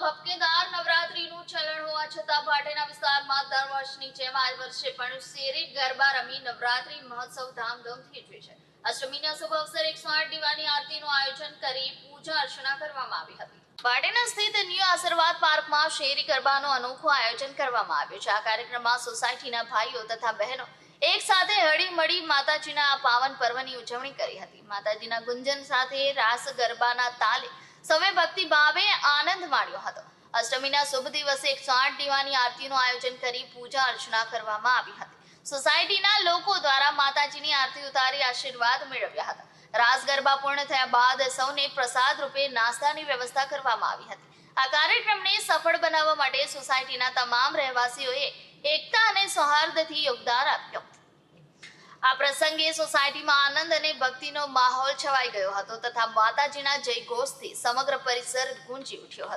ભપકેદાર નવરાત્રીનું ચલણ હોવા છતાં ભાટેના વિસ્તારમાં દર વર્ષની જેમ આ વર્ષે પણ શેરી ગરબા રમી નવરાત્રી મહોત્સવ ધામધૂમથી ઉજવે છે. અષ્ટમીના શુભ અવસરે એકસો આઠ દીવાની આરતીનું આયોજન કરી પૂજા અર્ચના કરવામાં આવી હતી. ભાટેના સ્થિત ન્યુ આશીર્વાદ પાર્કમાં શેરી ગરબાનું અનોખું આયોજન કરવામાં આવ્યું છે. આ કાર્યક્રમમાં સોસાયટીના ભાઈઓ તથા બહેનો એક સાથે હળી મળી માતાજીના આ પાવન પર્વની ઉજવણી કરી હતી. માતાજીના ગુંજન સાથે રાસ ગરબાના તાલે સૌએ ભક્તિ ભાવે આનંદ અષ્ટમીના શુભ દિવસે એકસો આઠ દીવાની આરતીનું આયોજન કરી પૂજા અર્ચના કરવામાં આવી હતી. સોસાયટીના લોકો દ્વારા માતાજીની આરતી ઉતારી આશીર્વાદ મેળવ્યા હતા. રાસ ગરબા પૂર્ણ થયા બાદ સૌને પ્રસાદ રૂપે નાસ્તાની વ્યવસ્થા કરવામાં આવી હતી. આ કાર્યક્રમને સફળ બનાવવા માટે સોસાયટીના તમામ રહેવાસીઓએ એકતા અને સૌહાર્દથી યોગદાન આપ્યું. આ પ્રસંગે સોસાયટીમાં આનંદ અને ભક્તિનો માહોલ છવાઈ ગયો હતો તથા માતાજીના જયઘોષથી સમગ્ર પરિસર ગુંજી ઉઠ્યો હતો.